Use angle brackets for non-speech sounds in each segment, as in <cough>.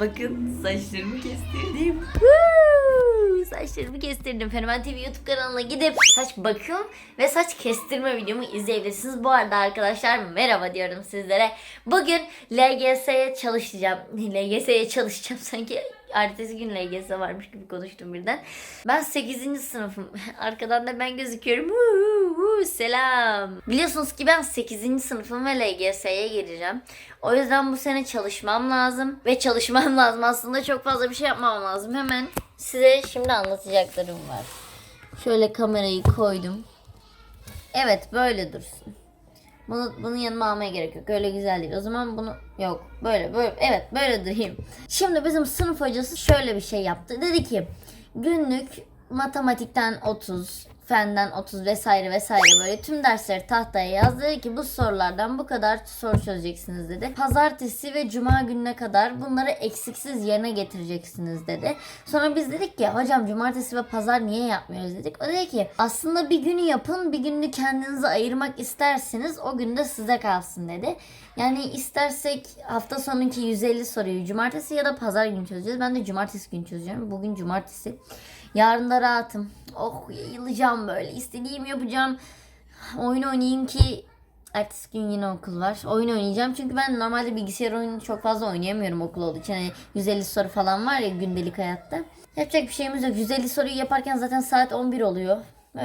Bakın saçlarımı kestirdim. Saçlarımı kestirdim. Fenomen TV YouTube kanalına gidip saç bakım ve saç kestirme videomu izleyebilirsiniz. Bu arada arkadaşlar merhaba diyorum sizlere. Bugün LGS'ye çalışacağım. <laughs> LGS'ye çalışacağım sanki ertesi gün LGS varmış gibi konuştum birden. Ben 8. sınıfım. <laughs> Arkadan da ben gözüküyorum. Woo, selam. Biliyorsunuz ki ben 8. sınıfım ve LGS'ye gireceğim. O yüzden bu sene çalışmam lazım. Ve çalışmam <laughs> lazım. Aslında çok fazla bir şey yapmam lazım. Hemen size şimdi anlatacaklarım var. Şöyle kamerayı koydum. Evet böyle dursun. Bunu, bunu yanıma almaya gerek yok. Öyle güzel değil. O zaman bunu yok. Böyle böyle evet böyle durayım. Şimdi bizim sınıf hocası şöyle bir şey yaptı. Dedi ki günlük matematikten 30, fenden 30 vesaire vesaire böyle tüm dersleri tahtaya yazdı. Dedi ki bu sorulardan bu kadar soru çözeceksiniz dedi. Pazartesi ve cuma gününe kadar bunları eksiksiz yerine getireceksiniz dedi. Sonra biz dedik ki hocam cumartesi ve pazar niye yapmıyoruz dedik. O dedi ki aslında bir günü yapın bir günü kendinize ayırmak isterseniz o gün de size kalsın dedi. Yani istersek hafta sonunki 150 soruyu cumartesi ya da pazar günü çözeceğiz. Ben de cumartesi günü çözeceğim. Bugün cumartesi. Yarın da rahatım. Oh yayılacağım böyle. İstediğimi yapacağım. Oyun oynayayım ki ertesi gün yine okul var. Oyun oynayacağım çünkü ben normalde bilgisayar oyunu çok fazla oynayamıyorum okul olduğu için. Hani 150 soru falan var ya gündelik hayatta. Yapacak bir şeyimiz yok. 150 soruyu yaparken zaten saat 11 oluyor.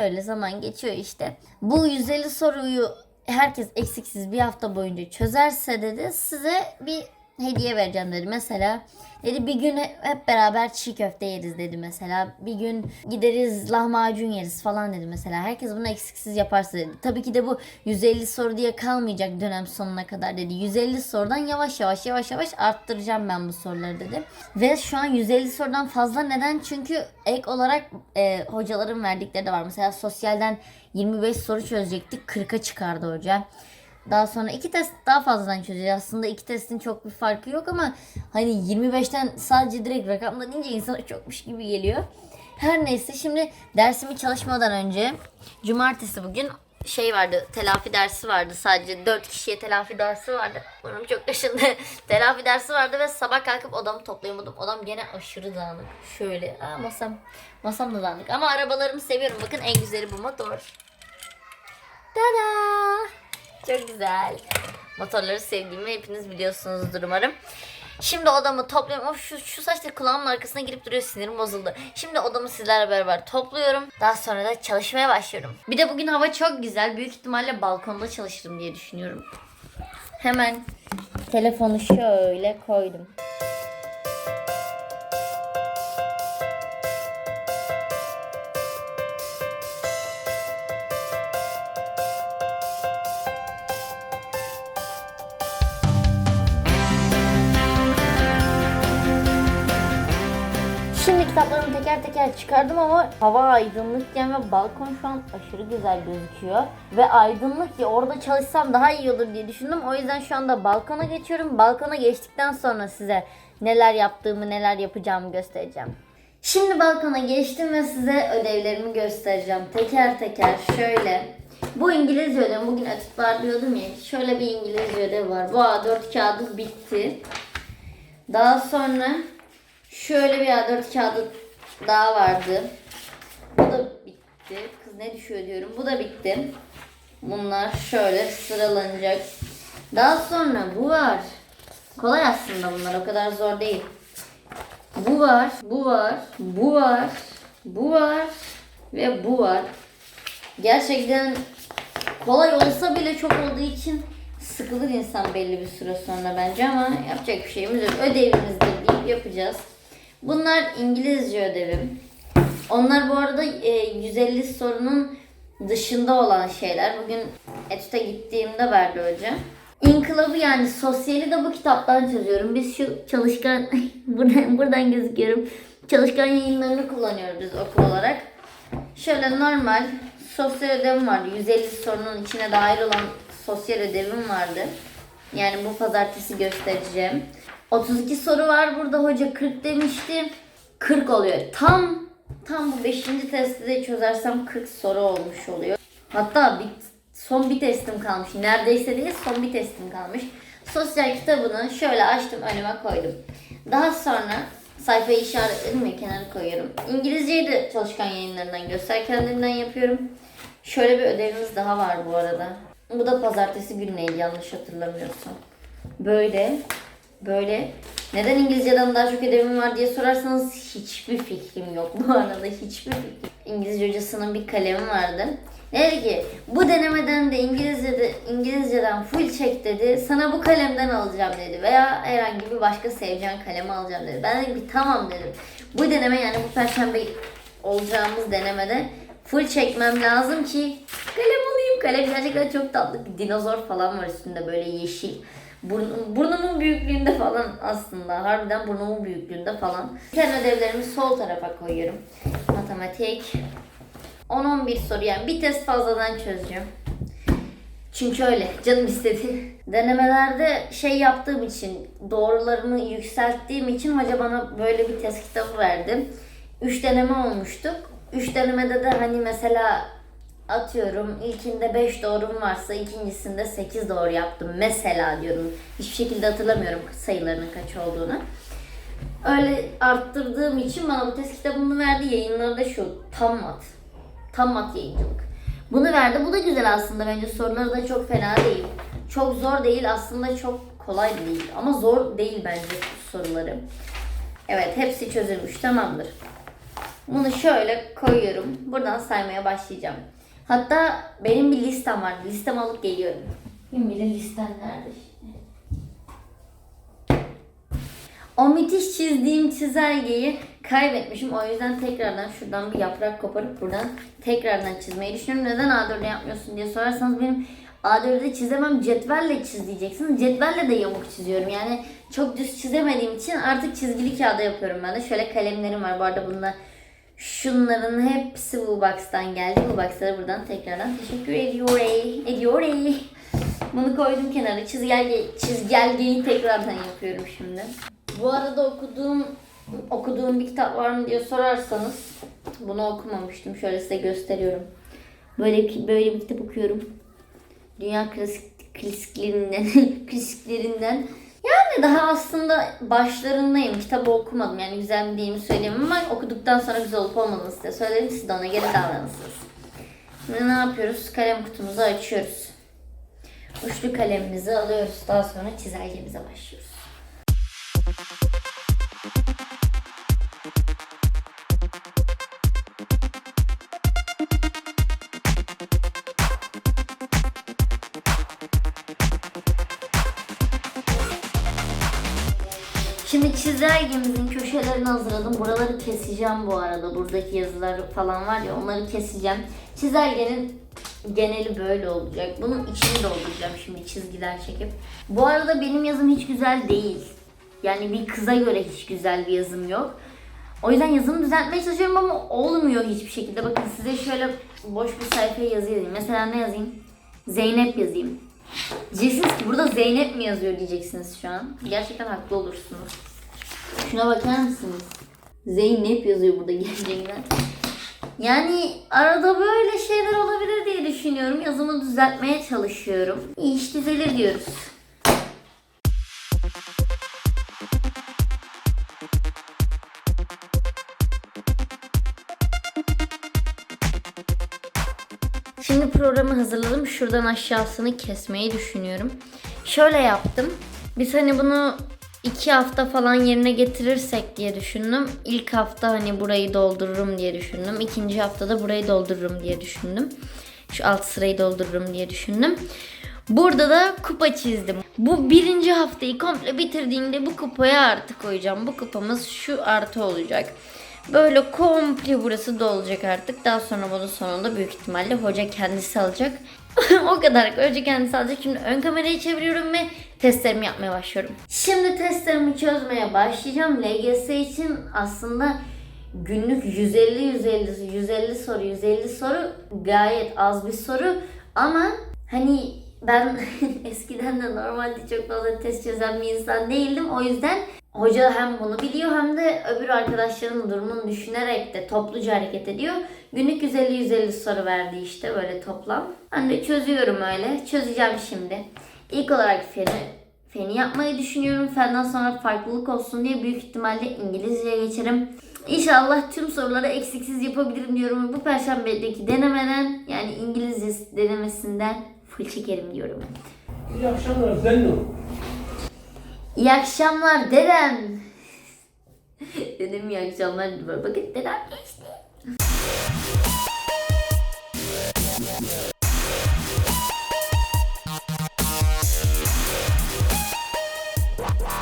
Öyle zaman geçiyor işte. Bu 150 soruyu herkes eksiksiz bir hafta boyunca çözerse dedi size bir hediye vereceğim dedi. Mesela dedi bir gün hep beraber çiğ köfte yeriz dedi mesela. Bir gün gideriz lahmacun yeriz falan dedi mesela. Herkes bunu eksiksiz yaparsa dedi. Tabii ki de bu 150 soru diye kalmayacak dönem sonuna kadar dedi. 150 sorudan yavaş yavaş yavaş yavaş arttıracağım ben bu soruları dedi. Ve şu an 150 sorudan fazla neden? Çünkü ek olarak e, hocaların verdikleri de var. Mesela sosyalden 25 soru çözecektik. 40'a çıkardı hoca. Daha sonra iki test daha fazladan çözeceğiz. Aslında iki testin çok bir farkı yok ama hani 25'ten sadece direkt rakamla deyince insana çokmuş gibi geliyor. Her neyse şimdi dersimi çalışmadan önce cumartesi bugün şey vardı telafi dersi vardı sadece 4 kişiye telafi dersi vardı. Burnum çok kaşındı. <laughs> telafi dersi vardı ve sabah kalkıp odamı toplayamadım. Odam gene aşırı dağınık. Şöyle aa, masam masam da dağınık ama arabalarımı seviyorum. Bakın en güzeli bu motor. Tada! Çok güzel. Motorları sevdiğimi hepiniz biliyorsunuzdur umarım. Şimdi odamı topluyorum. Of şu, şu saç kulağımın arkasına girip duruyor sinirim bozuldu. Şimdi odamı sizlerle beraber topluyorum. Daha sonra da çalışmaya başlıyorum. Bir de bugün hava çok güzel. Büyük ihtimalle balkonda çalışırım diye düşünüyorum. Hemen telefonu şöyle koydum. Şimdi kitaplarımı teker teker çıkardım ama hava aydınlıkken ve balkon şu an aşırı güzel gözüküyor. Ve aydınlık ya orada çalışsam daha iyi olur diye düşündüm. O yüzden şu anda balkona geçiyorum. Balkona geçtikten sonra size neler yaptığımı, neler yapacağımı göstereceğim. Şimdi balkona geçtim ve size ödevlerimi göstereceğim. Teker teker şöyle. Bu İngilizce ödev. Bugün diyordum ya. Şöyle bir İngilizce ödev var. Bu A4 kağıdı bitti. Daha sonra Şöyle bir A4 kağıdı daha vardı. Bu da bitti. Kız ne düşüyor diyorum. Bu da bitti. Bunlar şöyle sıralanacak. Daha sonra bu var. Kolay aslında bunlar. O kadar zor değil. Bu var. Bu var. Bu var. Bu var. Ve bu var. Gerçekten kolay olsa bile çok olduğu için sıkılır insan belli bir süre sonra bence ama yapacak bir şeyimiz yok. Ödevimizi de deyip yapacağız. Bunlar İngilizce ödevim. Onlar bu arada e, 150 sorunun dışında olan şeyler. Bugün etüte gittiğimde verdi hoca. İnkılabı yani sosyali de bu kitaptan çözüyorum. Biz şu çalışkan <laughs> buradan, buradan gözüküyorum. Çalışkan yayınlarını kullanıyoruz biz okul olarak. Şöyle normal sosyal ödevim vardı. 150 sorunun içine dahil olan sosyal ödevim vardı. Yani bu pazartesi göstereceğim. 32 soru var burada hoca 40 demişti. 40 oluyor. Tam tam bu 5. testi de çözersem 40 soru olmuş oluyor. Hatta bir, son bir testim kalmış. Neredeyse değil son bir testim kalmış. Sosyal kitabını şöyle açtım önüme koydum. Daha sonra sayfayı işaretledim ve kenara koyuyorum. İngilizceyi de çalışkan yayınlarından göster kendimden yapıyorum. Şöyle bir ödevimiz daha var bu arada. Bu da pazartesi günüydi yanlış hatırlamıyorsam. Böyle, böyle. Neden İngilizceden daha çok ödevim var diye sorarsanız hiçbir fikrim yok bu arada hiçbir fikrim. İngilizce hocasının bir kalemi vardı. Dedi ki bu denemeden de İngilizce'de İngilizceden full çek dedi. Sana bu kalemden alacağım dedi. Veya herhangi bir başka seveceğin kalemi alacağım dedi. Ben dedim ki tamam dedim. Bu deneme yani bu perşembe olacağımız denemede full çekmem lazım ki kalem alayım. Kalem gerçekten çok tatlı. Bir dinozor falan var üstünde böyle yeşil. Burn- burnumun büyüklüğünde falan aslında. Harbiden burnumun büyüklüğünde falan. Kendi ödevlerimi sol tarafa koyuyorum. Matematik. 10-11 soru yani bir test fazladan çözeceğim. Çünkü öyle canım istedi. Denemelerde şey yaptığım için doğrularımı yükselttiğim için hoca bana böyle bir test kitabı verdi. 3 deneme olmuştuk. 3 denemede de hani mesela atıyorum ilkinde 5 doğrum varsa ikincisinde 8 doğru yaptım mesela diyorum. Hiçbir şekilde hatırlamıyorum sayılarının kaç olduğunu. Öyle arttırdığım için bana bu test kitabını verdi. Yayınları da şu tam mat. Tam mat yayıncılık. Bunu verdi. Bu da güzel aslında bence. Soruları da çok fena değil. Çok zor değil. Aslında çok kolay değil. Ama zor değil bence soruları. Evet hepsi çözülmüş. Tamamdır. Bunu şöyle koyuyorum. Buradan saymaya başlayacağım. Hatta benim bir listem var. Listemi alıp geliyorum. Kim bilir listem nerede şimdi. O müthiş çizdiğim çizelgeyi kaybetmişim. O yüzden tekrardan şuradan bir yaprak koparıp buradan tekrardan çizmeyi düşünüyorum. Neden A4'le yapmıyorsun diye sorarsanız benim A4'de çizemem cetvelle çiz diyeceksiniz. Cetvelle de yamuk çiziyorum. Yani çok düz çizemediğim için artık çizgili kağıda yapıyorum ben de. Şöyle kalemlerim var. Bu arada bunda şunların hepsi bu box'tan geldi. Bu da buradan tekrardan teşekkür ediyorum. Ediyorum. Bunu koydum kenara. Çizgelge, çizgelgeyi tekrardan yapıyorum şimdi. Bu arada okuduğum okuduğum bir kitap var mı diye sorarsanız bunu okumamıştım. Şöyle size gösteriyorum. Böyle böyle bir kitap okuyorum. Dünya klasik klasiklerinden <laughs> klasiklerinden yani daha aslında başlarındayım. Kitabı okumadım. Yani güzel mi değil mi söyleyemem ama okuduktan sonra güzel olup olmadığını size söylerim. Siz de ona göre davranırsınız. Şimdi ne yapıyoruz? Kalem kutumuzu açıyoruz. Uçlu kalemimizi alıyoruz. Daha sonra çizelgemize başlıyoruz. Çizelgemizin köşelerini hazırladım. Buraları keseceğim bu arada. Buradaki yazılar falan var ya onları keseceğim. Çizelgenin geneli böyle olacak. Bunun içini dolduracağım şimdi çizgiler çekip. Bu arada benim yazım hiç güzel değil. Yani bir kıza göre hiç güzel bir yazım yok. O yüzden yazımı düzeltmeye çalışıyorum ama olmuyor hiçbir şekilde. Bakın size şöyle boş bir sayfaya yazı yazayım. Mesela ne yazayım? Zeynep yazayım. Diyeceksiniz ki burada Zeynep mi yazıyor diyeceksiniz şu an. Gerçekten haklı olursunuz. Şuna bakar mısınız? Zeynep yazıyor burada gerçekten. Yani arada böyle şeyler olabilir diye düşünüyorum. Yazımı düzeltmeye çalışıyorum. İş düzelir diyoruz. Şimdi programı hazırladım. Şuradan aşağısını kesmeyi düşünüyorum. Şöyle yaptım. Biz hani bunu iki hafta falan yerine getirirsek diye düşündüm. İlk hafta hani burayı doldururum diye düşündüm. İkinci haftada burayı doldururum diye düşündüm. Şu alt sırayı doldururum diye düşündüm. Burada da kupa çizdim. Bu birinci haftayı komple bitirdiğimde bu kupaya artı koyacağım. Bu kupamız şu artı olacak. Böyle komple burası dolacak artık. Daha sonra bunun sonunda büyük ihtimalle hoca kendisi alacak. <laughs> o kadar. Hoca kendisi alacak. Şimdi ön kamerayı çeviriyorum ve testlerimi yapmaya başlıyorum. Şimdi testlerimi çözmeye başlayacağım. LGS için aslında günlük 150 150 150 soru 150 soru gayet az bir soru ama hani ben <laughs> eskiden de normalde çok fazla test çözen bir insan değildim. O yüzden hoca hem bunu biliyor hem de öbür arkadaşlarının durumunu düşünerek de topluca hareket ediyor. Günlük 150-150 soru verdi işte böyle toplam. Ben de çözüyorum öyle. Çözeceğim şimdi. İlk olarak fen, Feni yapmayı düşünüyorum. Fenden sonra farklılık olsun diye büyük ihtimalle İngilizceye geçerim. İnşallah tüm soruları eksiksiz yapabilirim diyorum. Bu perşembedeki denemeden yani İngilizce denemesinden full çekerim diyorum. İyi akşamlar Zeyno. İyi akşamlar dedem. <laughs> Dedem iyi akşamlar diyor. Bakın dedem geçti.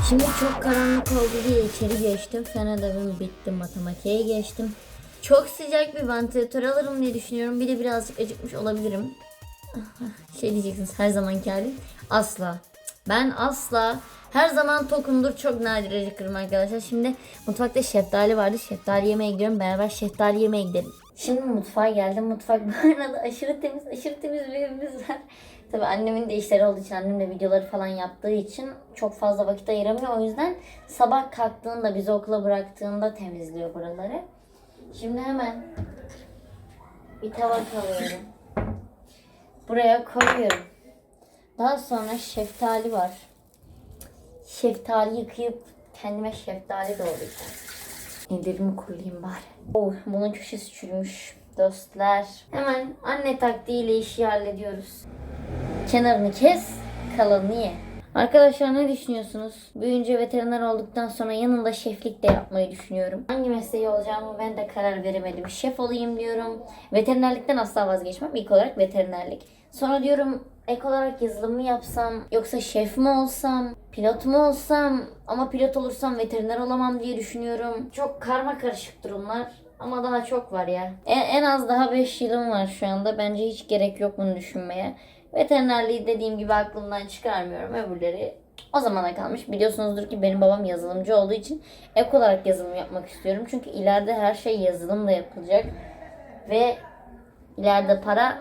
Şimdi çok karanlık oldu diye içeri geçtim. Fen ödevim bitti. Matematiğe geçtim. Çok sıcak bir vantilatör alırım diye düşünüyorum. Bir de birazcık acıkmış olabilirim. Şey diyeceksiniz her zamanki halim. Asla. Ben asla her zaman tokumdur çok nadir acıkırım arkadaşlar. Şimdi mutfakta şeftali vardı. Şeftali yemeye gidiyorum. Beraber şeftali yemeye gidelim. Şimdi mutfağa geldim. Mutfak <laughs> bu arada aşırı temiz, aşırı temiz bir evimiz var. Tabii annemin de işleri olduğu için, annem de videoları falan yaptığı için çok fazla vakit ayıramıyor. O yüzden sabah kalktığında, bizi okula bıraktığında temizliyor buraları. Şimdi hemen bir tabak alıyorum. Buraya koyuyorum. Daha sonra şeftali var. Şeftali yıkayıp kendime şeftali doğrayacağım. Ellerimi kurulayım bari. Oh, bunun köşesi çürümüş dostlar. Hemen anne taktiğiyle işi hallediyoruz. Kenarını kes, kalanını ye. Arkadaşlar ne düşünüyorsunuz? Büyüyünce veteriner olduktan sonra yanında şeflik de yapmayı düşünüyorum. Hangi mesleği olacağımı ben de karar veremedim. Şef olayım diyorum. Veterinerlikten asla vazgeçmem. İlk olarak veterinerlik. Sonra diyorum ek olarak yazılım mı yapsam yoksa şef mi olsam, pilot mu olsam ama pilot olursam veteriner olamam diye düşünüyorum. Çok karma karışık durumlar ama daha çok var ya. En, en az daha 5 yılım var şu anda. Bence hiç gerek yok bunu düşünmeye. Veterinerliği dediğim gibi aklımdan çıkarmıyorum. Öbürleri o zamana kalmış. Biliyorsunuzdur ki benim babam yazılımcı olduğu için ek olarak yazılım yapmak istiyorum. Çünkü ileride her şey yazılımla yapılacak. Ve ileride para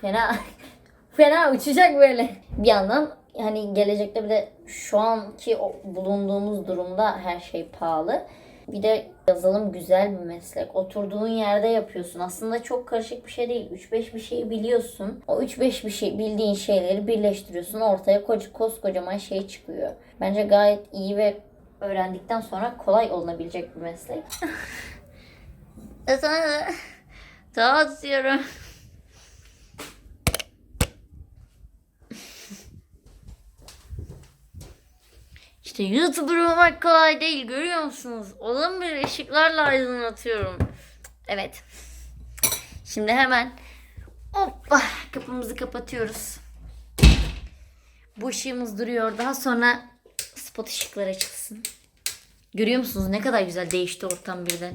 fena <laughs> fena uçacak böyle. Bir yandan hani gelecekte bir de şu anki o bulunduğumuz durumda her şey pahalı. Bir de yazılım güzel bir meslek. Oturduğun yerde yapıyorsun. Aslında çok karışık bir şey değil. 3-5 bir şeyi biliyorsun. O 3-5 bir şey bildiğin şeyleri birleştiriyorsun. Ortaya koca, koskocaman şey çıkıyor. Bence gayet iyi ve öğrendikten sonra kolay olunabilecek bir meslek. <laughs> Sana dağıtıyorum. İşte YouTuber olmak kolay değil görüyor musunuz? Olan bir ışıklarla aydınlatıyorum. Evet. Şimdi hemen hoppa kapımızı kapatıyoruz. Bu ışığımız duruyor. Daha sonra spot ışıklar açılsın. Görüyor musunuz ne kadar güzel değişti ortam birden.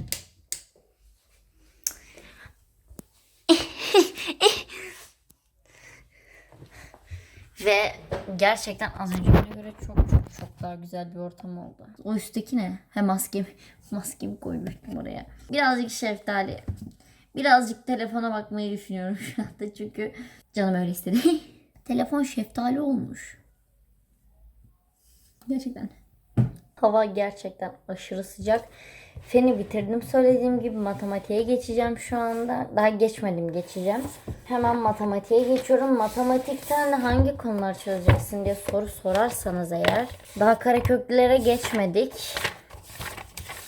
Ve gerçekten az öncekine göre çok çok çok daha güzel bir ortam oldu. O üstteki ne? He maskemi, maskemi koymuştum oraya. Birazcık şeftali. Birazcık telefona bakmayı düşünüyorum şu anda çünkü canım öyle istedi. <laughs> Telefon şeftali olmuş. Gerçekten. Hava gerçekten aşırı sıcak. Feni bitirdim. Söylediğim gibi matematiğe geçeceğim şu anda. Daha geçmedim geçeceğim. Hemen matematiğe geçiyorum. Matematikten hangi konular çözeceksin diye soru sorarsanız eğer. Daha kareköklülere geçmedik.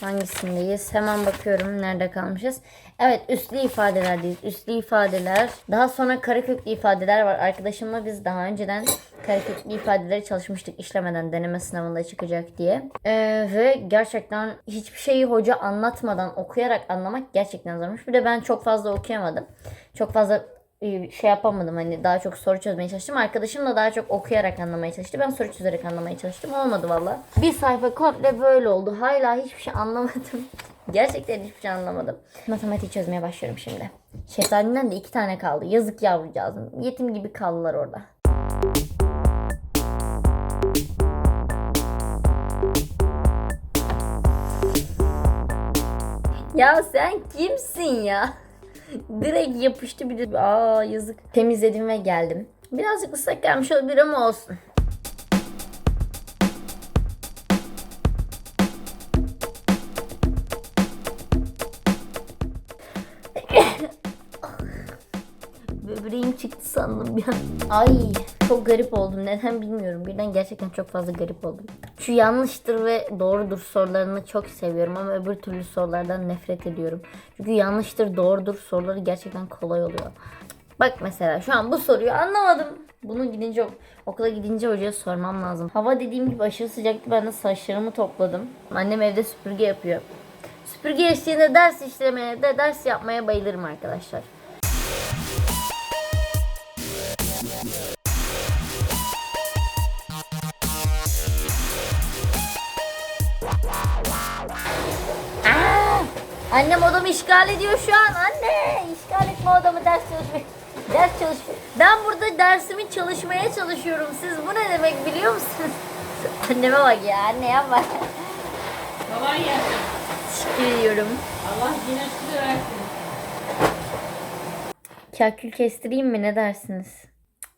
Hangisindeyiz? Hemen bakıyorum nerede kalmışız. Evet üslü ifadelerdeyiz. Üslü ifadeler. Daha sonra kareköklü ifadeler var. Arkadaşımla biz daha önceden kareköklü ifadeleri çalışmıştık işlemeden deneme sınavında çıkacak diye. Ee, ve gerçekten hiçbir şeyi hoca anlatmadan okuyarak anlamak gerçekten zormuş. Bir de ben çok fazla okuyamadım. Çok fazla e, şey yapamadım hani daha çok soru çözmeye çalıştım. Arkadaşım da daha çok okuyarak anlamaya çalıştı. Ben soru çözerek anlamaya çalıştım. Olmadı valla. Bir sayfa komple böyle oldu. Hala hiçbir şey anlamadım. <laughs> Gerçekten hiçbir şey anlamadım. Matematik çözmeye başlıyorum şimdi. Şeftalinden de iki tane kaldı. Yazık yavrucağızım. Yetim gibi kaldılar orada. Ya sen kimsin ya? Direkt yapıştı bir de. Aa yazık. Temizledim ve geldim. Birazcık ıslak gelmiş olabilir ama olsun. Böbreğim çıktı sandım bir an. Ay çok garip oldum. Neden bilmiyorum. Birden gerçekten çok fazla garip oldum. Şu yanlıştır ve doğrudur sorularını çok seviyorum ama öbür türlü sorulardan nefret ediyorum. Çünkü yanlıştır doğrudur soruları gerçekten kolay oluyor. Bak mesela şu an bu soruyu anlamadım. Bunu gidince okula gidince hocaya sormam lazım. Hava dediğim gibi aşırı sıcaktı. Ben de saçlarımı topladım. Annem evde süpürge yapıyor. Süpürge eşliğinde ders işlemeye de ders yapmaya bayılırım arkadaşlar. Annem odamı işgal ediyor şu an. Anne işgal etme odamı ders çalışmaya. Ders çalış. Ben burada dersimi çalışmaya çalışıyorum. Siz bu ne demek biliyor musunuz? <laughs> Anneme bak ya anne yapma. Kolay gelsin. Teşekkür ediyorum. Allah güneşli versin. Kakül kestireyim mi ne dersiniz?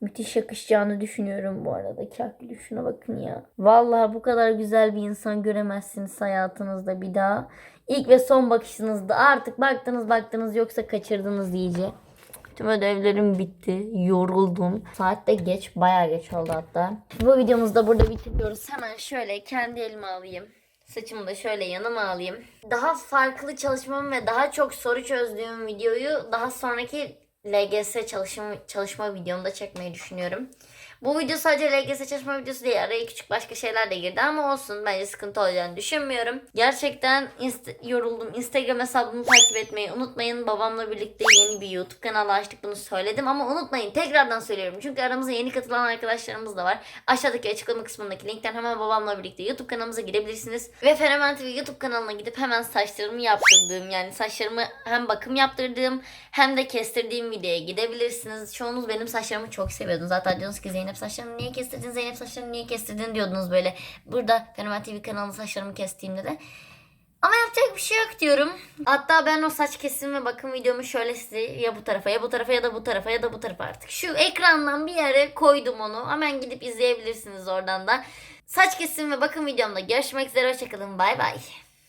Müthiş yakışacağını düşünüyorum bu arada. Kakül şuna bakın ya. Vallahi bu kadar güzel bir insan göremezsiniz hayatınızda bir daha. İlk ve son bakışınızda artık baktınız baktınız yoksa kaçırdınız iyice. Tüm ödevlerim bitti. Yoruldum. Saat de geç. Bayağı geç oldu hatta. Bu videomuzu da burada bitiriyoruz. Hemen şöyle kendi elime alayım. Saçımı da şöyle yanıma alayım. Daha farklı çalışmam ve daha çok soru çözdüğüm videoyu daha sonraki LGS çalışma, çalışma videomda çekmeyi düşünüyorum. Bu video sadece LGS çalışma videosu değil. Araya küçük başka şeyler de girdi ama olsun. Bence sıkıntı olacağını düşünmüyorum. Gerçekten inst- yoruldum. Instagram hesabımı takip etmeyi unutmayın. Babamla birlikte yeni bir YouTube kanalı açtık. Bunu söyledim ama unutmayın. Tekrardan söylüyorum. Çünkü aramıza yeni katılan arkadaşlarımız da var. Aşağıdaki açıklama kısmındaki linkten hemen babamla birlikte YouTube kanalımıza gidebilirsiniz. Ve Fenomen TV YouTube kanalına gidip hemen saçlarımı yaptırdığım yani saçlarımı hem bakım yaptırdığım hem de kestirdiğim videoya gidebilirsiniz. Çoğunuz benim saçlarımı çok seviyordunuz. Zaten diyorsunuz ki Zeynep saçlarını niye kestirdin? Zeynep saçlarını niye kestirdin diyordunuz böyle. Burada Fenomen TV kanalında saçlarımı kestiğimde de. Ama yapacak bir şey yok diyorum. Hatta ben o saç kesim ve bakım videomu şöyle size ya bu tarafa ya bu tarafa ya da bu tarafa ya da bu tarafa artık. Şu ekrandan bir yere koydum onu. Hemen gidip izleyebilirsiniz oradan da. Saç kesim ve bakım videomda görüşmek üzere. Hoşçakalın. Bay bay.